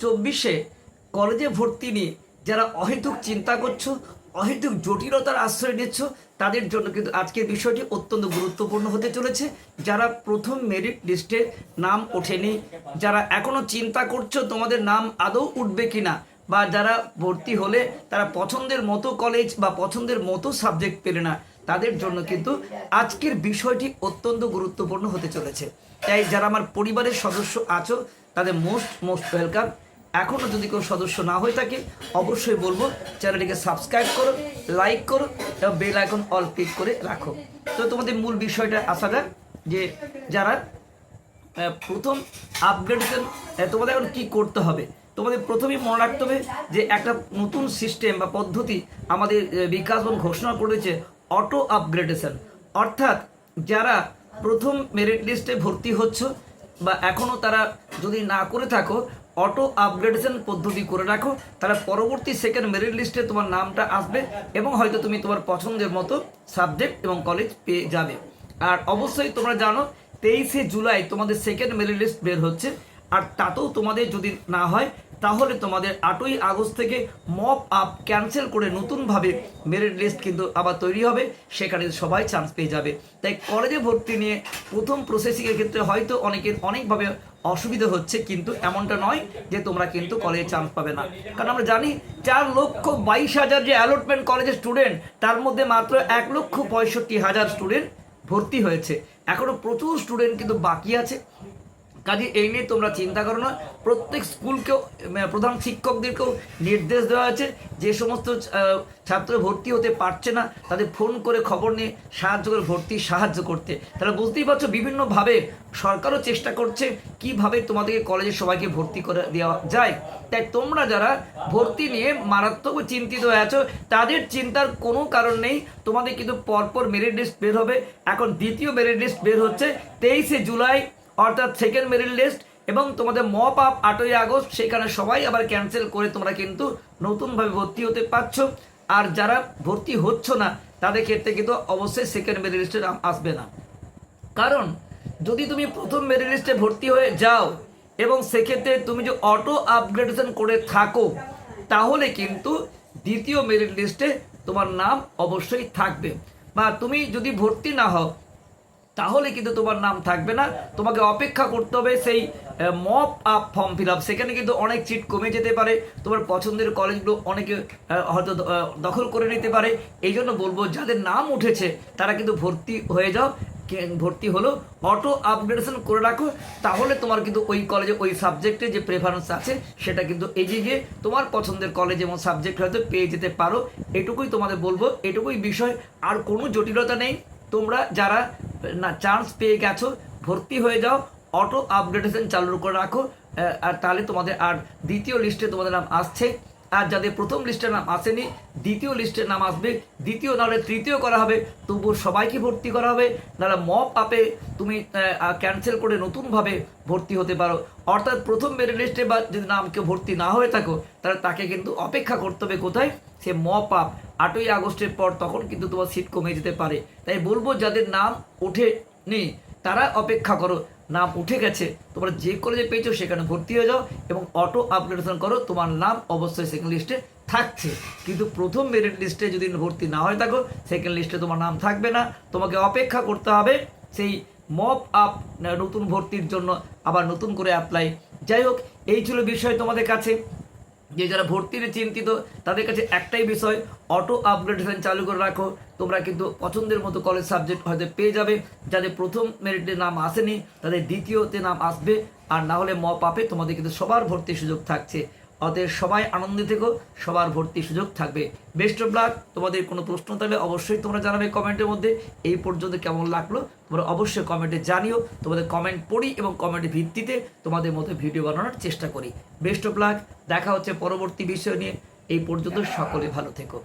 চব্বিশে কলেজে ভর্তি নিয়ে যারা অহেতুক চিন্তা করছ, অহেতুক জটিলতার আশ্রয় নিচ্ছ, তাদের জন্য কিন্তু আজকের বিষয়টি অত্যন্ত গুরুত্বপূর্ণ হতে চলেছে। যারা প্রথম মেরিট লিস্টে নাম ওঠেনি, যারা এখনও চিন্তা করছ তোমাদের নাম আদৌ উঠবে কিনা, বা যারা ভর্তি হলে তারা পছন্দের মতো কলেজ বা পছন্দের মতো সাবজেক্ট পেলে না, তাদের জন্য কিন্তু আজকের বিষয়টি অত্যন্ত গুরুত্বপূর্ণ হতে চলেছে। তাই যারা আমার পরিবারের সদস্য আছো, তাদের মোস্ট মোস্ট ওয়েলকাম এখনও যদি কোনো সদস্য না হয়ে থাকে, অবশ্যই বলব, চ্যানেলটিকে সাবস্ক্রাইব করো, লাইক করো, এবং বেল আইকন অল ক্লিক করে রাখো। তো তোমাদের মূল বিষয়টা আসা যাক, যে যারা প্রথম আপগ্রেডেশন তোমাদের এখন কী করতে হবে? তোমাদের প্রথমেই মনে রাখতে হবে যে একটা নতুন সিস্টেম বা পদ্ধতি আমাদের বিকাশ এবং ঘোষণা করেছে অটো আপগ্রেডেশন অর্থাৎ যারা প্রথম মেরিট লিস্টে ভর্তি হচ্ছ, বা এখনও তারা যদি না করে থাকো অটো আপগ্রেডেশন পদ্ধতি করে রাখো। তাহলে পরবর্তী সেকেন্ড মেরিট লিস্টে তোমার নামটা আসবে এবং হয়তো তুমি তোমার পছন্দের মতো সাবজেক্ট এবং কলেজ পেয়ে যাবে। আর অবশ্যই তোমরা জানো, তেইশে জুলাই তোমাদের সেকেন্ড মেরিট লিস্ট বের হচ্ছে। আর তাতেও তোমাদের যদি না হয় তাহলে তোমাদের আটই আগস্ট থেকে মপ আপ ক্যান্সেল করে নতুনভাবে মেরিট লিস্ট কিন্তু আবার তৈরি হবে, সেখানে সবাই চান্স পেয়ে যাবে। তাই কলেজে ভর্তি নিয়ে প্রথম প্রসেসিংয়ের ক্ষেত্রে হয়তো অনেকের অনেকভাবে অসুবিধা হচ্ছে, কিন্তু এমনটা নয় যে তোমরা কিন্তু কলেজে চান্স পাবে না। কারণ আমরা জানি চার লক্ষ বাইশ হাজার যে অ্যালটমেন্ট কলেজের স্টুডেন্ট তার মধ্যে মাত্র এক লক্ষ পঁয়ষট্টি হাজার স্টুডেন্ট ভর্তি হয়েছে। এখনও প্রচুর স্টুডেন্ট কিন্তু বাকি আছে। কাজে এই নিয়ে তোমরা চিন্তা করো না। প্রত্যেক স্কুলকেও প্রধান শিক্ষকদেরকেও নির্দেশ দেওয়া আছে। যে সমস্ত ছাত্র ভর্তি হতে পারছে না, তাদের ফোন করে খবর নিয়ে সাহায্য করে, ভর্তি সাহায্য করতে। তারা বুঝতেই পারছ, বিভিন্নভাবে সরকারও চেষ্টা করছে কীভাবে তোমাদেরকে কলেজে সবাইকে ভর্তি করে দেওয়া যায়। তাই তোমরা যারা ভর্তি নিয়ে মারাত্মক চিন্তিত হয়ে আছো, তাদের চিন্তার কোনো কারণ নেই। তোমাদের কিন্তু পরপর মেরিট লিস্ট বের হবে। এখন দ্বিতীয় মেরিট লিস্ট বের হচ্ছে, তেইশে জুলাই অর্থাৎ সেকেন্ড মেরিট লিস্ট এবং তোমাদের মপ আপ আটই আগস্ট, সেখানে সবাই আবার ক্যান্সেল করে তোমরা কিন্তু নতুনভাবে ভর্তি হতে পারছ। আর যারা ভর্তি হচ্ছ না, তাদের ক্ষেত্রে কিন্তু অবশ্যই সেকেন্ড মেরিট লিস্টে নাম আসবে না। কারণ, যদি তুমি প্রথম মেরিট লিস্টে ভর্তি হয়ে যাও এবং সেক্ষেত্রে তুমি যে অটো আপগ্রেডেশন করে থাকো, তাহলে কিন্তু দ্বিতীয় মেরিট লিস্টে তোমার নাম অবশ্যই থাকবে। বা তুমি যদি ভর্তি না হও তাহলে কিন্তু তোমার নাম থাকবে না। তোমাকে অপেক্ষা করতে হবে সেই মপ আপ ফর্ম ফিল আপ সেখানে কিন্তু অনেক সিট কমে যেতে পারে। তোমার পছন্দের কলেজগুলো অনেকে হয়তো দখল করে নিতে পারে। এই জন্য বলব, যাদের নাম উঠেছে, তারা কিন্তু ভর্তি হয়ে যাও। ভর্তি হলো অটো আপগ্রেডেশন করে রাখো। তাহলে তোমার কিন্তু ওই কলেজে ওই সাবজেক্টে যে প্রেফারেন্স আছে, সেটা কিন্তু এগিয়ে গিয়ে তোমার পছন্দের কলেজ এবং সাবজেক্ট হয়তো পেয়ে যেতে পারো। এটুকুই তোমাদের বলব। এটুকুই বিষয়। আর কোনো জটিলতা নেই। তোমরা যারা না চান্স পেয়ে গেছো, ভর্তি হয়ে যাও অটো আপগ্রেডেশন চালু করে রাখো আর তাহলে তোমাদের আর দ্বিতীয় লিস্টে তোমাদের নাম আসছে। আর যাদের প্রথম লিস্টের নাম আসেনি, দ্বিতীয় লিস্টের নাম আসবে, দ্বিতীয় নাহলে তৃতীয় করা হবে তবুও সবাইকে ভর্তি করা হবে। নাহলে মপ আপে তুমি ক্যান্সেল করে নতুনভাবে ভর্তি হতে পারো। অর্থাৎ প্রথম মেরিট লিস্টে বা যদি নাম কেউ ভর্তি না হয়ে থাকো, তাহলে তাকে কিন্তু অপেক্ষা করতে হবে কোথায়? সে মপ আপ আটই আগস্টের পর তখন কিন্তু তোমার সিট কমে যেতে পারে। তাই বলব, যাদের নাম ওঠে ওঠেনি, তারা অপেক্ষা করো। নাম উঠে গেছে। তোমরা যে কলেজে পেয়েছ সেখানে ভর্তি হয়ে যাও এবং অটো আপগ্রেডেশন করো। তোমার নাম অবশ্যই সেকেন্ড লিস্টে থাকছে। কিন্তু প্রথম মেরিট লিস্টে যদি ভর্তি না হয়ে থাকো সেকেন্ড লিস্টে তোমার নাম থাকবে না। তোমাকে অপেক্ষা করতে হবে সেই মপ আপ নতুন ভর্তির জন্য আবার নতুন করে অ্যাপ্লাই যাই হোক, এই ছিল বিষয় তোমাদের কাছে। যে যারা ভর্তি নিয়ে চিন্তিত, তাদের কাছে একটাই বিষয় অটো আপগ্রেডেশন চালু করে রাখো। তোমরা কিন্তু পছন্দের মতো কলেজ সাবজেক্ট হয়তো পেয়ে যাবে। যাদের প্রথম মেরিটে নাম আসেনি, তাদের দ্বিতীয়তে নাম আসবে। আর না হলে ম পাপে তোমাদের কিন্তু সবার ভর্তির সুযোগ থাকছে। অতএব সবাই আনন্দে থেকো, সবার ভর্তি সুযোগ থাকবে। বেস্ট অফ লাক তোমাদের কোনো প্রশ্ন থাকলে অবশ্যই তোমরা জানাবে কমেন্টের মধ্যে। এই পর্যন্ত কেমন লাগল, তোমরা অবশ্যই কমেন্টে জানিও। তোমাদের কমেন্ট পড়ি এবং কমেন্টের ভিত্তিতে তোমাদের মতো ভিডিও বানানোর চেষ্টা করি। বেস্ট অফ লাক দেখা হচ্ছে পরবর্তী বিষয় নিয়ে। এই পর্যন্ত সকলে ভালো থেকো।